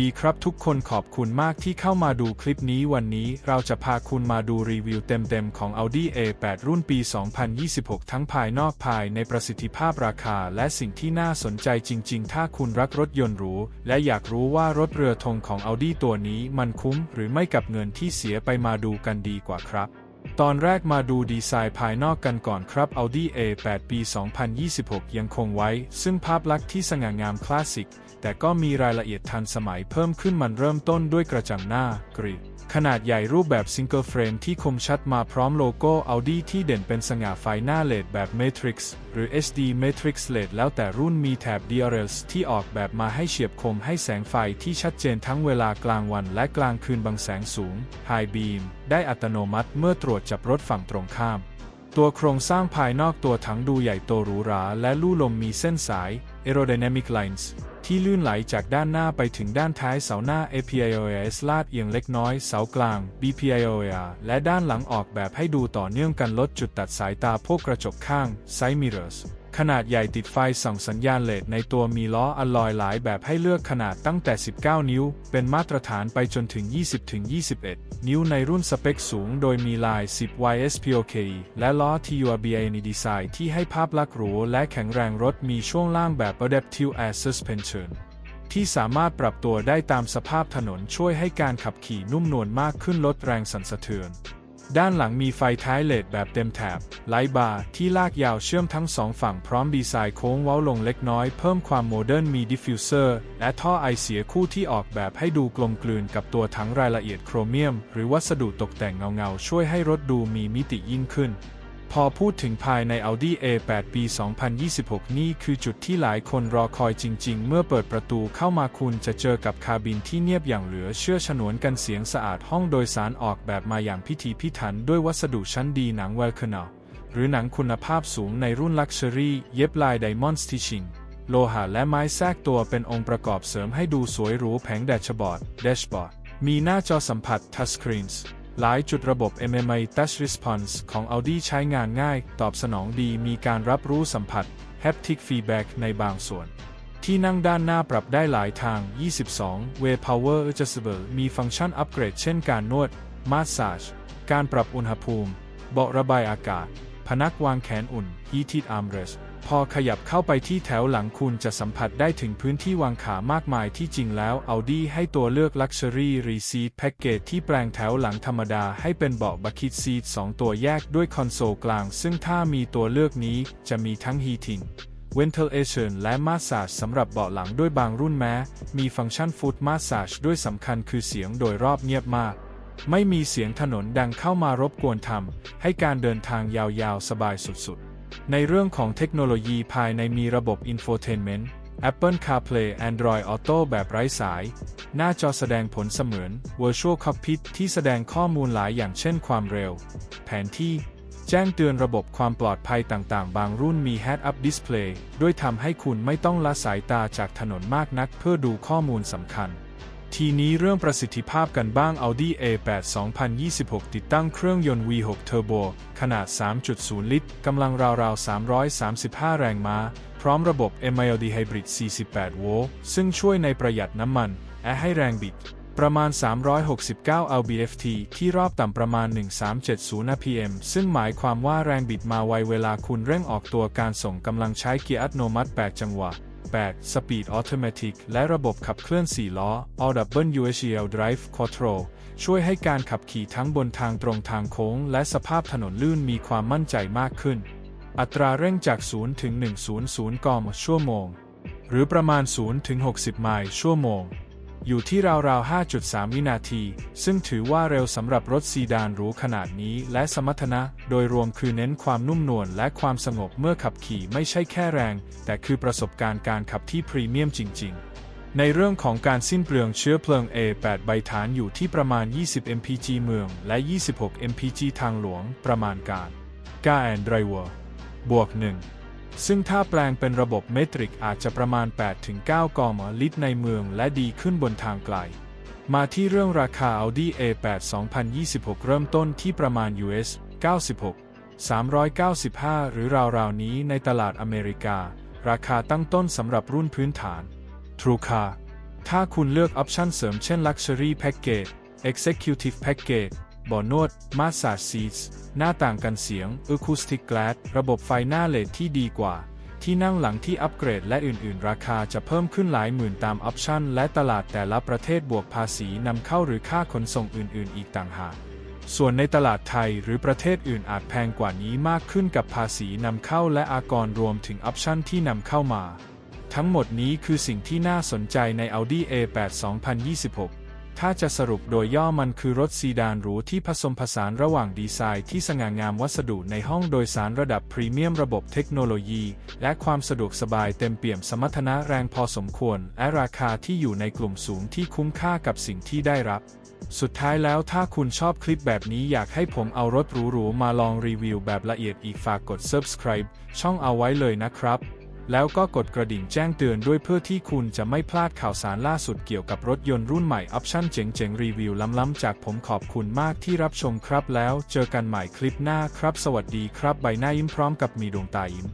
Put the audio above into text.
ดีครับทุกคนขอบคุณมากที่เข้ามาดูคลิปนี้วันนี้เราจะพาคุณมาดูรีวิวเต็มๆของ Audi A8 รุ่นปี 2026 ทั้งภายนอกภายในประสิทธิภาพราคา และสิ่งที่น่าสนใจจริง ๆ ถ้าคุณรักรถยนต์หรูและอยากรู้ว่ารถเรือธงของ Audi ตัวนี้มันคุ้มหรือไม่กับเงินที่เสียไปมาดูกันดีกว่าครับ ตอนแรกมาดูดีไซน์ภายนอกกันก่อนครับ Audi A8 ปี 2026 ยังคงไว้ ซึ่งภาพลักษณ์ที่สง่างามคลาสสิก แต่ก็มีรายละเอียดทันสมัยเพิ่มขึ้นมันเริ่มต้นด้วยกระจังหน้ากริดขนาดใหญ่รูปแบบซิงเกิลเฟรมที่คมชัดมาพร้อมโลโก้ Audi ที่เด่นเป็นสง่าไฟหน้าเลดแบบ Matrix หรือ HD Matrix LED แล้วแต่รุ่นมีแถบ DRLs ที่ออกแบบมาให้เฉียบคมให้แสงไฟที่ชัดเจนทั้งเวลากลางวันและกลางคืนบางแสงสูง High Beam ได้อัตโนมัติเมื่อตรวจจับรถฝั่งตรงข้าม ตัวโครงสร้างภายนอกตัวถังดูใหญ่โตหรูหราและลู่ลมมีเส้นสาย Aerodynamic Lines ที่ลื่นไหลจากด้านหน้าไปถึงด้านท้ายเสาหน้า APIOS ลาดเอียงเล็กน้อย เสากลาง BPIOA และด้านหลังออกแบบให้ดูต่อเนื่องกันลดจุดตัดสายตาพวกกระจกข้าง Side Mirrors ขนาดใหญ่ติดไฟส่องสัญญาณเลดในตัวมีล้ออลลอยหลายแบบให้เลือกขนาดตั้งแต่ 19 นิ้ว เป็นมาตรฐานไปจนถึง 20-21 นิ้วในรุ่นสเปคสูงโดยมีลาย 10 YSPOK และล้อ TURBAN ดีไซน์ที่ให้ภาพลักษณ์หรูและแข็งแรงรถมีช่วงล่างแบบ Adaptive Air Suspension ที่สามารถปรับตัวได้ตามสภาพถนนช่วยให้การขับขี่นุ่มนวลมากขึ้นลดแรงสั่นสะเทือน ด้านหลังมีไฟท้ายเลดแบบเต็มแถบไลท์บาร์ที่ลากยาวเชื่อมทั้งสองฝั่งพร้อมดีไซน์โค้งเว้าลงเล็กน้อยเพิ่มความโมเดิร์นมีดิฟฟิวเซอร์และท่อไอเสียคู่ที่ออกแบบให้ดูกลมกลืนกับตัวถังรายละเอียดโครเมียม หรือวัสดุตกแต่งเงาๆ ช่วยให้รถดูมีมิติยิ่งขึ้น พอพูดถึงภายใน Audi A8 ปี 2026 นี่คือจุดที่หลายคนรอคอยจริง ๆ เมื่อเปิดประตูเข้ามาคุณจะเจอกับคาบินที่เงียบอย่างเหลือเชื่อฉนวนกันเสียงสะอาดห้องโดยสารออกแบบมาอย่างพิถีพิถันด้วยวัสดุชั้นดีหนังเวลคานหรือหนังคุณภาพสูงในรุ่นลักชัวรี่เย็บลายไดมอนด์สติชิงโลหะและไม้แทรกตัวเป็นองค์ประกอบเสริมให้ดูสวยหรูแผงแดชบอร์ดแดชบอร์ดมีหน้าจอสัมผัส Touchscreens หลายจุดระบบ MMI Touch Response ของ Audi ใช้งานง่าย ตอบสนองดีมีการรับรู้สัมผัส Haptic Feedback ในบางส่วน ที่นั่งด้านหน้าปรับได้หลายทาง 22 Way Power Adjustable มีฟังก์ชันอัปเกรดเช่นการนวด มาสซาจ การปรับอุณหภูมิ เบาะระบายอากาศ พนักวางแขนอุ่น Heated Armrest พอขยับเข้าไปที่แถวหลังคุณจะสัมผัสได้ถึงพื้นที่วางขามากมายที่จริงแล้ว Audi ให้ตัวเลือก Luxury Reseat Package ที่แปลงแถวหลังธรรมดาให้เป็นเบาะ Bucket Seat 2ตัวแยกด้วยคอนโซลกลาง ซึ่งถ้ามีตัวเลือกนี้จะมีทั้ง Heating Ventilation และ Massage สำหรับเบาะหลังด้วยบางรุ่นแม้ มีฟังก์ชัน Foot Massage ด้วยสำคัญคือเสียงโดยรอบเงียบมากไม่มีเสียงถนนดังเข้ามารบกวนทำให้การเดินทางยาวๆ สบายสุดๆ ในเรื่องของเทคโนโลยีภายในมีระบบ Infotainment Apple CarPlay Android Auto แบบไร้สาย หน้าจอแสดงผลเสมือน Virtual Cockpit ที่แสดงข้อมูลหลายอย่างเช่นความเร็ว แผนที่ แจ้งเตือนระบบความปลอดภัยต่างๆ บางรุ่นมี Head-Up Display ด้วยทำให้คุณไม่ต้องละสายตาจากถนนมากนักเพื่อดูข้อมูลสำคัญ ทีนี้เรื่องประสิทธิภาพกันบ้าง Audi A8 2026 ติดตั้งเครื่องยนต์ V6 Turbo ขนาด 3.0 ลิตร กำลังราวๆ 335 แรงม้า พร้อมระบบ MILD Hybrid 48 โวลต์ ซึ่งช่วยในประหยัดน้ำมัน และให้แรงบิด ประมาณ 369 lbft ที่รอบต่ำประมาณ 1370 rpm ซึ่งหมายความว่าแรงบิดมาไวเวลาคุณเร่งออกตัวการส่งกำลังใช้เกียร์อัตโนมัติ 8 จังหวะ 8. Speed Automatic และระบบขับเคลื่อน 4 ล้อ All Double UHL Drive Control ช่วยให้การขับขี่ทั้งบนทางตรงทางโค้ง และสภาพถนนลื่นมีความมั่นใจมากขึ้น อัตราเร่งจาก 0 ถึง 100 กมชั่วโมง หรือประมาณ 0 ถึง 60 ไมล์ชั่วโมง อยู่ที่ราวๆ 5.3 วินาที ซึ่งถือว่าเร็วสำหรับรถซีดานหรูขนาดนี้ และสมรรถนะ โดยรวมคือเน้นความนุ่มนวลและความสงบเมื่อขับขี่ไม่ใช่แค่แรง แต่คือประสบการณ์การขับที่พรีเมียมจริง ๆในเรื่องของการสิ้นเปลืองเชื้อเพลิง A8 ใบฐานอยู่ที่ประมาณ 20 mpg เมือง และ 26 mpg ทางหลวง ประมาณการ กาแอนไดรเวอร์บวก 1 ซึ่งถ้าแปลงเป็นระบบเมตริกอาจจะประมาณ 8-9 กมลิตรในเมืองและดีขึ้นบนทางไกล มาที่เรื่องราคา Audi A8 2026 เริ่มต้นที่ประมาณ US 96 395 หรือราวๆนี้ในตลาดอเมริกา ราคาตั้งต้นสำหรับรุ่นพื้นฐาน True Car ถ้าคุณเลือกออปชันเสริมเช่น Luxury Package Executive Package บ่อนวด Massage Seats หน้าต่างกันเสียง Acoustic Glass ระบบไฟหน้าเลดที่ดีกว่า ที่นั่งหลังที่อัปเกรดและอื่นๆ ราคาจะเพิ่มขึ้นหลายหมื่นตามออปชันและตลาดแต่ละประเทศบวกภาษีนำเข้าหรือค่าขนส่งอื่น ๆ อีกต่างหากส่วนในตลาดไทยหรือประเทศอื่นอาจแพงกว่านี้มากขึ้นกับภาษีนำเข้าและอากรรวมถึงออปชันที่นำเข้ามา ทั้งหมดนี้คือสิ่งที่น่าสนใจใน Audi A8 2026 ถ้าจะสรุปโดยย่อมันคือรถซีดานหรูที่ผสมผสานระหว่างดีไซน์ที่สง่างามวัสดุในห้องโดยสารระดับพรีเมียมระบบเทคโนโลยี และความสะดวกสบายเต็มเปี่ยมสมรรถนะแรงพอสมควร และราคาที่อยู่ในกลุ่มสูงที่คุ้มค่ากับสิ่งที่ได้รับ สุดท้ายแล้วถ้าคุณชอบคลิปแบบนี้อยากให้ผมเอารถหรูๆมาลองรีวิวแบบละเอียดอีกฝากกด subscribe ช่องเอาไว้เลยนะครับ แล้วก็กดกระดิ่งแจ้งเตือนด้วยเพื่อที่คุณจะไม่พลาดข่าวสารล่าสุดเกี่ยวกับรถยนต์รุ่นใหม่ออปชั่นเจ๋งๆ รีวิวล้ำๆจากผมขอบคุณมากที่รับชมครับแล้วเจอกันใหม่คลิปหน้าครับ สวัสดีครับใบหน้ายิ้มพร้อมกับมีดวงตายิ้ม